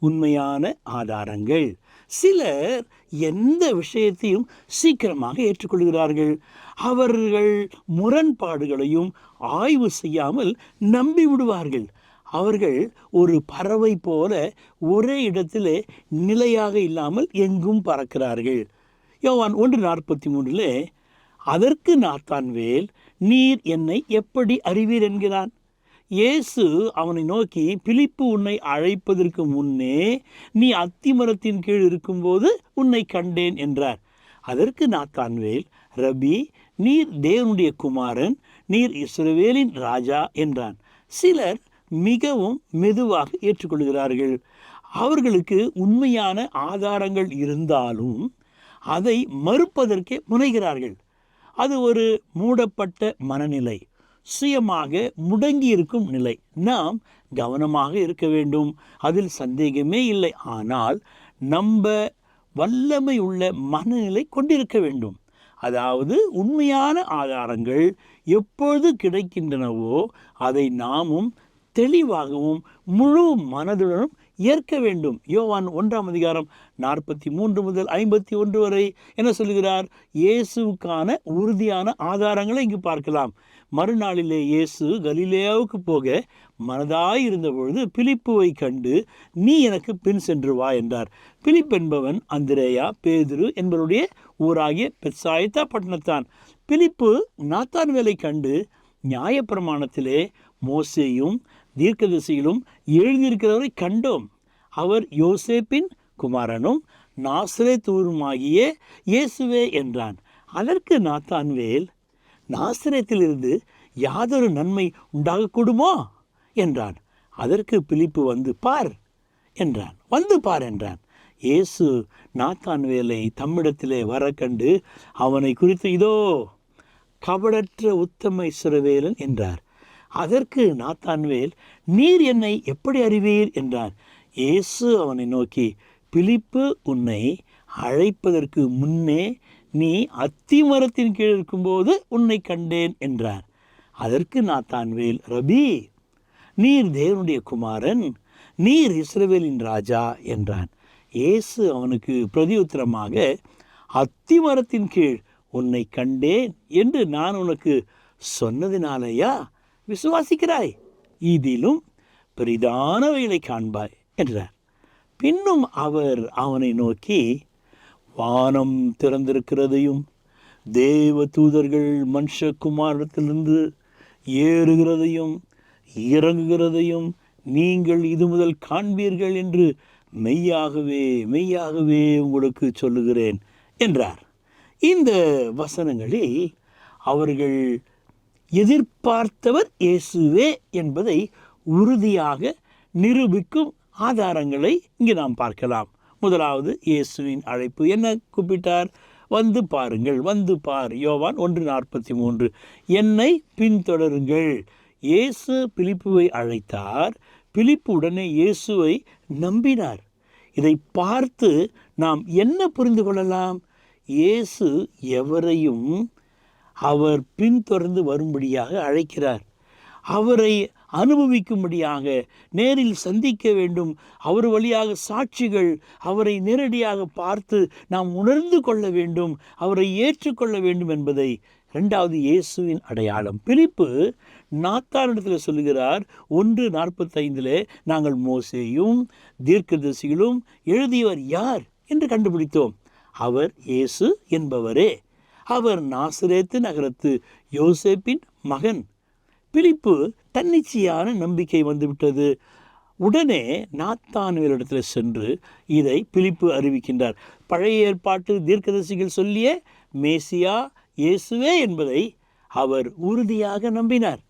உண்மையான ஆதாரங்கள். சிலர் எந்த விஷயத்தையும் சீக்கிரமாக ஏற்றுக்கொள்கிறார்கள். அவர்கள் முரண்பாடுகளையும் ஆய்வு செய்யாமல் நம்பி விடுவார்கள். அவர்கள் ஒரு பறவை போல ஒரே இடத்திலே நிலையாக இல்லாமல் எங்கும் பறக்கிறார்கள். யோவான் ஒன்று நாற்பத்தி மூன்றிலே அதற்கு நாத்தான்வேல் நீர் என்னை எப்படி அறிவீர்? என்கிறான். இயேசு அவனை நோக்கி பிலிப்பு உன்னை அழைப்பதற்கு முன்னே நீ அத்திமரத்தின் கீழ் இருக்கும்போது உன்னை கண்டேன் என்றார். அதற்கு நாத்தான்வேல் ரபி நீர் தேவனுடைய குமாரன் நீர் இஸ்ரவேலின் ராஜா என்றான். சிலர் மிகவும் மெதுவாக ஏற்றுக்கொள்கிறார்கள். அவர்களுக்கு உண்மையான ஆதாரங்கள் இருந்தாலும் அதை மறுப்பதற்கே முனைகிறார்கள். அது ஒரு மூடப்பட்ட மனநிலை. சுயமாக முடங்கி இருக்கும் நிலை. நாம் கவனமாக இருக்க வேண்டும். அதில் சந்தேகமே இல்லை. ஆனால் நம்ப வல்லமை உள்ள மனநிலை கொண்டிருக்க வேண்டும். அதாவது உண்மையான ஆதாரங்கள் எப்பொழுது கிடைக்கின்றனவோ அதை நாமும் தெளிவாகவும் முழு மனதுடனும் ஏற்க வேண்டும். யோவான் ஒன்றாம் அதிகாரம் நாற்பத்தி மூன்று முதல் ஐம்பத்தி ஒன்று வரை என்ன சொல்கிறார் இயேசுவுக்கான உறுதியான ஆதாரங்களை இங்கு பார்க்கலாம். மறுநாளிலே இயேசு கலிலேயாவுக்கு போக மனதாய் இருந்தபொழுது பிலிப்புவை கண்டு நீ எனக்கு பின் சென்று வா என்றார். பிலிப் என்பவன் அந்திரேயா பேதுரு என்பவருடைய ஊராகிய பெட்சாயத்தா பட்டணத்தான். பிலிப்பு நாத்தான் வேலை கண்டு நியாயப்பிரமாணத்திலே மோசேயும் தீர்க்கதரிசியிலும் எழுதியிருக்கிறவரை கண்டோம். அவர் யோசேப்பின் குமாரனும் நாசரே தூருமாகிய இயேசுவே என்றான். அதற்கு நாத்தான்வேல் நாசிரேத்திலிருந்து யாதொரு நன்மை உண்டாகக்கூடுமோ என்றான். அதற்கு பிலிப்பு வந்து பார் என்றான். வந்து பார் என்றான். இயேசு நாத்தான்வேலை தம்மிடத்திலே வர கண்டு அவனை குறித்து இதோ கபடற்ற உத்தம இஸ்ரவேலன் என்றார். அதற்கு நாத்தான்வேல் நீர் என்னை எப்படி அறிவீர்? என்றான். இயேசு அவனை நோக்கி பிலிப்பு உன்னை அழைப்பதற்கு முன்னே நீ அத்தி மரத்தின் கீழ் இருக்கும்போது உன்னை கண்டேன் என்றார். அதற்கு நாத்தான்வேல் ரபி நீர் தேவனுடைய குமாரன் நீர் இஸ்ரவேலின் ராஜா என்றான். இயேசு அவனுக்கு பிரதியுத்தரமாக அத்திமரத்தின் கீழ் உன்னை கண்டேன் என்று நான் உனக்கு சொன்னதினாலேயா? விசுவாசிக்கிறாய். இதிலும் பெரிதானவைகளை காண்பாய் என்றார். பின்னும் அவர் அவனை நோக்கி வானம் திறந்திருக்கிறதையும் தேவ தூதர்கள் மனுஷகுமாரத்திலிருந்து ஏறுகிறதையும் இறங்குகிறதையும் நீங்கள் இது முதல் காண்பீர்கள் என்று மெய்யாகவே மெய்யாகவே உங்களுக்கு சொல்லுகிறேன் என்றார். இந்த வசனங்களில் அவர்கள் எதிர்பார்த்தவர் இயேசுவே என்பதை உறுதியாக நிரூபிக்கும் ஆதாரங்களை இங்கு நாம் பார்க்கலாம். முதலாவது இயேசுவின் அழைப்பு. என்ன கூப்பிட்டார்? வந்து பாருங்கள் வந்து பார். யோவான் ஒன்று நாற்பத்தி மூன்று. என்னை பின்தொடருங்கள். இயேசு பிலிப்புவை அழைத்தார். பிலிப்பு உடனே இயேசுவை நம்பினார். இதை பார்த்து நாம் என்ன புரிந்து கொள்ளலாம்? இயேசு எவரையும் அவர் பின்தொடர்ந்து வரும்படியாக அழைக்கிறார். அவரை அனுபவிக்கும்படியாக நேரில் சந்திக்க வேண்டும். அவர் வழியாக சாட்சிகள் அவரை நேரடியாக பார்த்து நாம் உணர்ந்து கொள்ள வேண்டும். அவரை ஏற்றுக்கொள்ள வேண்டும் என்பதை ரெண்டாவது இயேசுவின் அடையாளம். பிலிப்பு நாத்தானிடத்தில் சொல்லுகிறார் ஒன்று நாற்பத்தைந்தில் நாங்கள் மோசேயும் தீர்க்கதரிசிகளும் எழுதியவர் யார் என்று கண்டுபிடித்தோம். அவர் இயேசு என்பவரே. அவர் நாசிரேத்து நகரத்து யோசேப்பின் மகன். பிலிப்பு தன்னிச்சையான நம்பிக்கை வந்துவிட்டது. உடனே நாத்தானுவரிடத்தில் சென்று இதை பிலிப்பு அறிவிக்கின்றார். பழைய ஏற்பாட்டு தீர்க்கதரிசிகள் சொல்லிய மேசியா இயேசுவே என்பதை அவர் உறுதியாக நம்பினார்.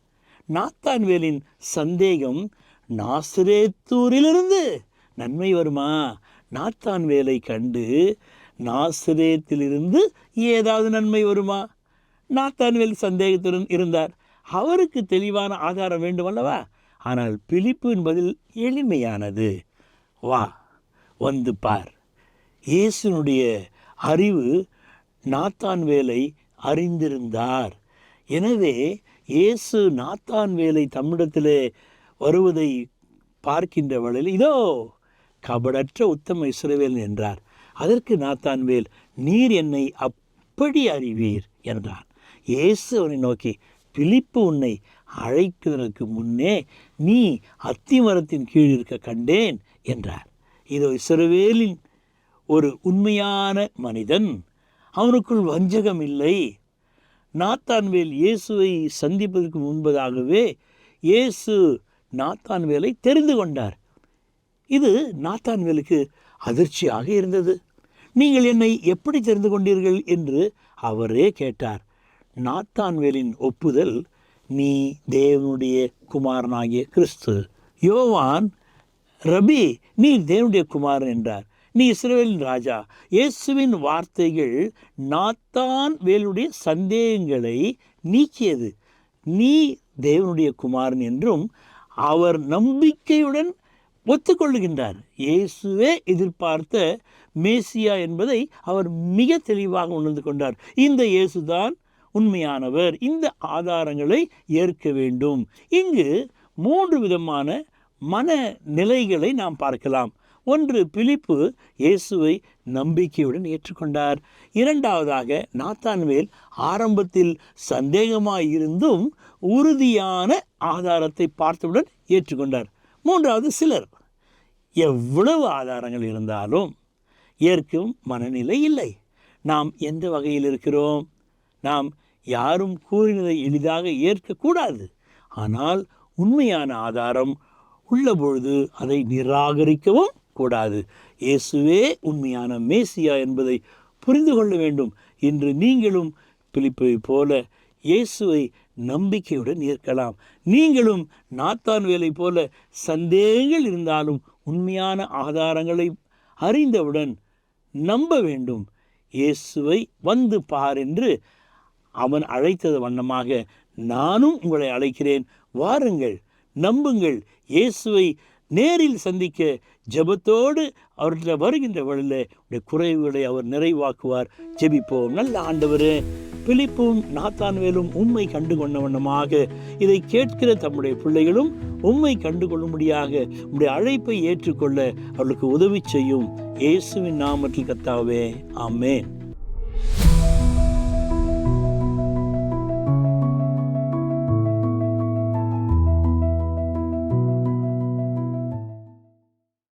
நாத்தான்வேலின் சந்தேகம் நாசிரேத்தூரிலிருந்து நன்மை வருமா? நாத்தான்வேலை கண்டு நாசிரேத்திலிருந்து ஏதாவது நன்மை வருமா? நாத்தான்வேல் சந்தேகத்துடன் இருந்தார். அவருக்கு தெளிவான ஆதாரம் வேண்டுமல்லவா ஆனால் பிழிப்பு என்பதில் எளிமையானது. வா வந்து பார். இயேசுனுடைய அறிவு நாத்தான் வேலை அறிந்திருந்தார். எனவே இயேசு நாத்தான் வேலை தம்மிடத்திலே வருவதை பார்க்கின்ற வேளையில் இதோ கபடற்ற உத்தம இஸ்ரவேல் என்றார். அதற்கு நாத்தான்வேல் நீர் என்னை அப்படி அறிவீர் என்றான். இயேசு அவனை நோக்கி பிலிப்பு உன்னை அழைக்குவதற்கு முன்னே நீ அத்திமரத்தின் கீழ் இருக்க கண்டேன் என்றார். இதோ இஸ்ரவேலின் ஒரு உண்மையான மனிதன். அவனுக்குள் வஞ்சகம் இல்லை. நாத்தான்வேல் இயேசுவை சந்திப்பதற்கு முன்பதாகவே இயேசு நாத்தான்வேலை தெரிந்து கொண்டார். இது நாத்தான்வேலுக்கு அதிர்ச்சியாக இருந்தது. நீங்கள் என்னை எப்படி தெரிந்து கொண்டீர்கள் என்று அவரே கேட்டார். நாத்தான்வேலின் ஒப்புதல் நீ தேவனுடைய குமாரனாகிய கிறிஸ்து. யோவான் ரபி நீ தேவனுடைய குமாரன் என்றார். நீ இஸ்ரேலின் ராஜா. இயேசுவின் வார்த்தைகள் நாத்தான் வேலுடைய சந்தேகங்களை நீக்கியது. நீ தேவனுடைய குமாரன் என்றும் அவர் நம்பிக்கையுடன் ஒத்துக்கொள்ளுகின்றார் இயேசுவே எதிர்பார்த்த மேசியா என்பதை அவர் மிக தெளிவாக உணர்ந்து கொண்டார். இந்த இயேசுதான் உண்மையானவர். இந்த ஆதாரங்களை ஏற்க வேண்டும். இங்கு மூன்று விதமான மன நிலைகளை நாம் பார்க்கலாம். ஒன்று பிலிப்பு இயேசுவை நம்பிக்கையுடன் ஏற்றுக்கொண்டார். இரண்டாவதாக நாத்தான்வேல் ஆரம்பத்தில் சந்தேகமாய் இருந்தும் உறுதியான ஆதாரத்தை பார்த்தவுடன் ஏற்றுக்கொண்டார். மூன்றாவது சிலர். எவ்வளவு ஆதாரங்கள் இருந்தாலும் ஏற்கும் மனநிலை இல்லை. நாம் எந்த வகையில் இருக்கிறோம்? நாம் யாரும் கூறினதை எளிதாக ஏற்கக்கூடாது. ஆனால் உண்மையான ஆதாரம் உள்ளபொழுது அதை நிராகரிக்கவும் கூடாது. இயேசுவே உண்மையான மேசியா என்பதை புரிந்து கொள்ள வேண்டும். இன்று நீங்களும் பிலிப்பை போல இயேசுவை நம்பிக்கையுடன் ஏற்கலாம். நீங்களும் நாத்தான் வேலை போல சந்தேகங்கள் இருந்தாலும் உண்மையான ஆதாரங்களை அறிந்தவுடன் நம்ப வேண்டும். இயேசுவை வந்து பார் என்று அவன் அழைத்தது வண்ணமாக நானும் உங்களை அழைக்கிறேன். வாருங்கள் நம்புங்கள். இயேசுவை நேரில் சந்திக்க ஜெபத்தோடு அவர்கிட்ட வருகின்ற வழியில் உடைய குறைவுகளை அவர் நிறைவாக்குவார். ஜெபிப்போம். நல்ல ஆண்டவர் பிலிப்பும் நாத்தான்வேலும் உண்மை கண்டு கொண்ட வண்ணமாக இதை கேட்கிற தம்முடைய பிள்ளைகளும் உண்மை கண்டு கொள்ளும்படியாக உடைய அழைப்பை ஏற்றுக்கொள்ள அவர்களுக்கு உதவி செய்யும் இயேசுவின் நாமத்தில் கத்தாவே ஆமேன்.